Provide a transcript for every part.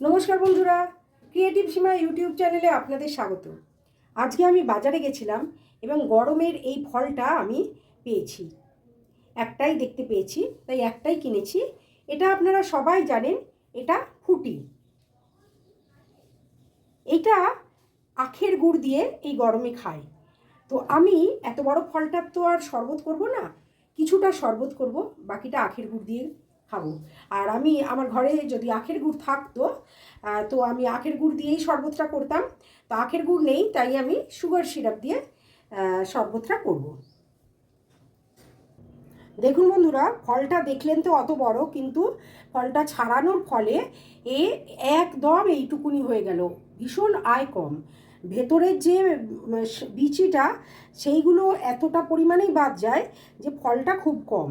নমস্কার বন্ধুরা ক্রিয়েটিভ সীমা ইউটিউব চ্যানেলে আপনাদের স্বাগত। আজকে আমি বাজারে গেছিলাম এবং গরমের এই ফলটা আমি পেয়েছি। একটাই দেখতে পেয়েছি, তাই একটাই কিনেছি। এটা আপনারা সবাই জানেন, এটা ফুটি এটা আখের গুড় দিয়ে এই গরমে খায়। তো আমি এত বড় ফলটার তো আর শরবত করব না, কিছুটা শরবত করব, বাকিটা আখের গুড় দিয়ে খাব আর আমি আমার ঘরে যদি আখের গুড় থাকতো তো আমি আখের গুড় দিয়েই শরবতটা করতাম। তো আখের গুড় নেই, তাই আমি সুগার সিরাপ দিয়ে শরবতটা করব। দেখুন বন্ধুরা, ফলটা দেখলেন তো অত বড়, কিন্তু ফলটা ছাড়ানোর ফলে এ একদম এইটুকুনি হয়ে গেল। ভীষণ আয় কম। ভেতরের যে বিচিটা, সেইগুলো এতটা পরিমাণেই বাদ যায় যে ফলটা খুব কম।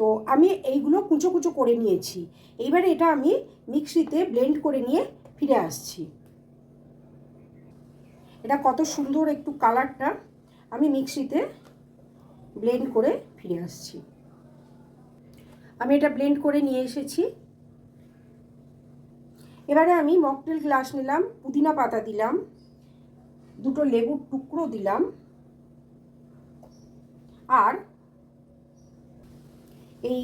তো আমি এইগুলো কুচো কুচো করে নিয়েছি। এইবারে এটা আমি মিক্সিতে ব্লেন্ড করে নিয়ে ফিরে আসছি। এটা কত সুন্দর একটু কালারটা। আমি মিক্সিতে ব্লেন্ড করে ফিরে আসছি। আমি এটা ব্লেন্ড করে নিয়ে এসেছি। এবারে আমি মকটেল গ্লাস নিলাম, পুদিনা পাতা দিলাম, দুটো লেবুর টুকরো দিলাম। আর এই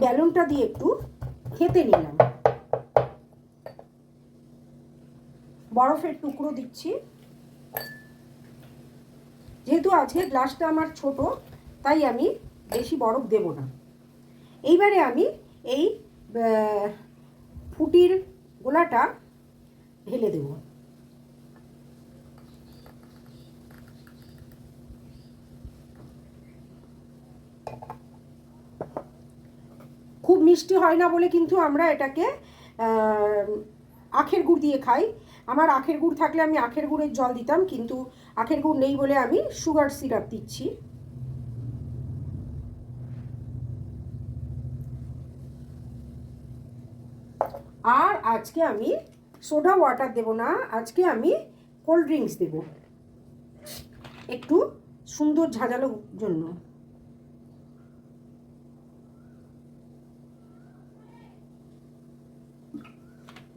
ব্যালুনটা দিয়ে একটু খেতে নিলাম। বরফের টুকরো দিচ্ছি। যেহেতু আজকে গ্লাসটা আমার ছোট, তাই আমি বেশি বরফ দেব না। এইবারে আমি এই ফুটির গোলাটা ঢেলে দেব। খুব মিষ্টি হয় না বলে কিন্তু আমরা এটাকে আখের গুড় দিয়ে খাই। আমার আখের গুড় থাকলে আমি আখের গুড়ের জল দিতাম, কিন্তু আখের গুড় নেই বলে আমি সুগার সিরাপ দিচ্ছি। আর আজকে আমি সোডা ওয়াটার দেব না, আজকে আমি কোল্ড ড্রিঙ্কস দেব। একটু সুন্দর ঝাঁঝালো জন্য।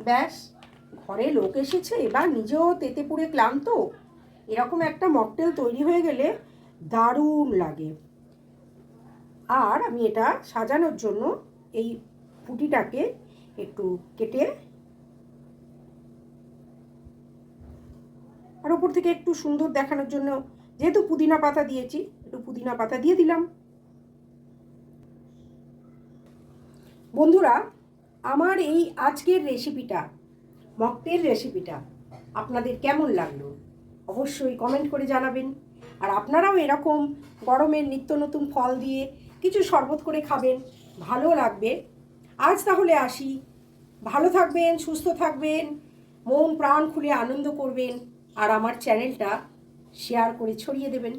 ব্যাস, ঘরে লোক এসেছে, এবার নিজেও তেতে পুড়ে ক্লান্ত। এরকম একটা মকটেল তৈরি হয়ে গেলে দারুণ লাগে। আর আমি এটা সাজানোর জন্য এই ফুটিটাকে একটু কেটে আর ওপর থেকে একটু সুন্দর দেখানোর জন্য, যেহেতু পুদিনা পাতা দিয়েছি, একটু পুদিনা পাতা দিয়ে দিলাম। বন্ধুরা আমার এই আজকের রেসিপিটা মকটেল রেসিপিটা আপনাদের কেমন লাগল? অবশ্যই কমেন্ট করে জানাবেন। আর আপনারাও এরকম গরমের নিত্য নতুন ফল দিয়ে কিছু শরবত করে খাবেন, ভালো লাগবে। আজ তাহলে আসি। ভালো থাকবেন, সুস্থ থাকবেন, মন প্রাণ খুলে আনন্দ করবেন, আর আমার চ্যানেলটা শেয়ার করে ছড়িয়ে দেবেন।